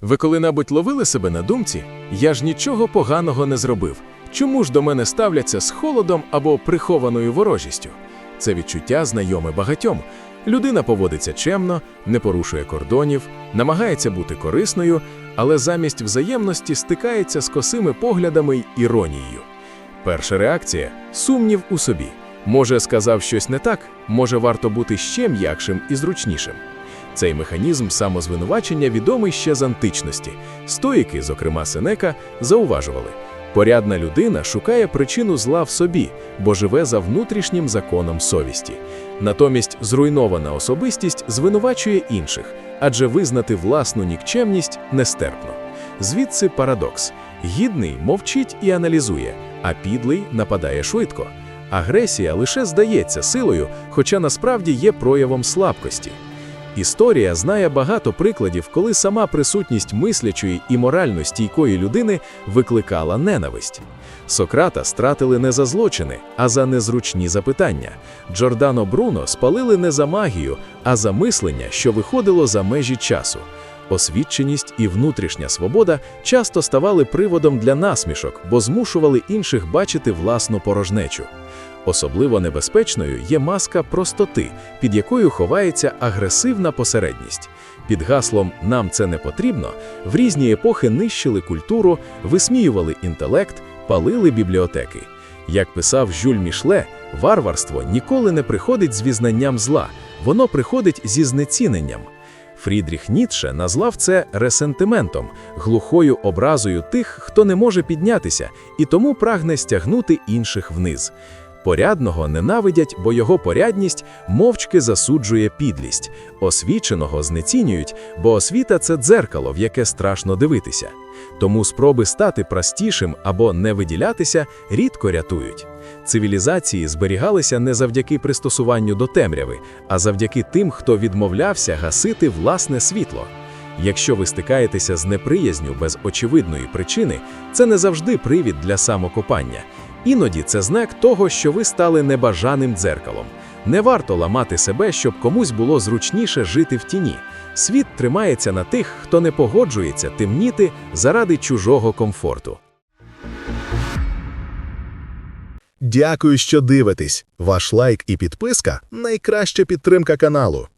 Ви коли-небудь ловили себе на думці? Я ж нічого поганого не зробив. Чому ж до мене ставляться з холодом або прихованою ворожістю? Це відчуття знайоме багатьом. Людина поводиться чемно, не порушує кордонів, намагається бути корисною, але замість взаємності стикається з косими поглядами й іронією. Перша реакція сумнів у собі. Може, сказав щось не так, може, варто бути ще м'якшим і зручнішим. Цей механізм самозвинувачення відомий ще з античності. Стоїки, зокрема Сенека, зауважували: порядна людина шукає причину зла в собі, бо живе за внутрішнім законом совісті. Натомість зруйнована особистість звинувачує інших, адже визнати власну нікчемність нестерпно. Звідси парадокс: гідний мовчить і аналізує, а підлий нападає швидко. Агресія лише здається силою, хоча насправді є проявом слабкості. Історія знає багато прикладів, коли сама присутність мислячої і морально стійкої людини викликала ненависть. Сократа стратили не за злочини, а за незручні запитання. Джордано Бруно спалили не за магію, а за мислення, що виходило за межі часу. Освіченість і внутрішня свобода часто ставали приводом для насмішок, бо змушували інших бачити власну порожнечу. Особливо небезпечною є маска простоти, під якою ховається агресивна посередність. Під гаслом Нам це не потрібно в різні епохи нищили культуру, висміювали інтелект, палили бібліотеки. Як писав Жюль Мішле, варварство ніколи не приходить з візнанням зла, воно приходить зі знеціненням. Фрідріх Ніцше назвав це ресентиментом, глухою образою тих, хто не може піднятися, і тому прагне стягнути інших вниз. Порядного ненавидять, бо його порядність мовчки засуджує підлість. Освіченого знецінюють, бо освіта це дзеркало, в яке страшно дивитися. Тому спроби стати простішим або не виділятися рідко рятують. Цивілізації зберігалися не завдяки пристосуванню до темряви, а завдяки тим, хто відмовлявся гасити власне світло. Якщо ви стикаєтеся з неприязню без очевидної причини, це не завжди привід для самокопання. Іноді це знак того, що ви стали небажаним дзеркалом. Не варто ламати себе, щоб комусь було зручніше жити в тіні. Світ тримається на тих, хто не погоджується темніти заради чужого комфорту. Дякую, що дивитесь. Ваш лайк і підписка найкраща підтримка каналу.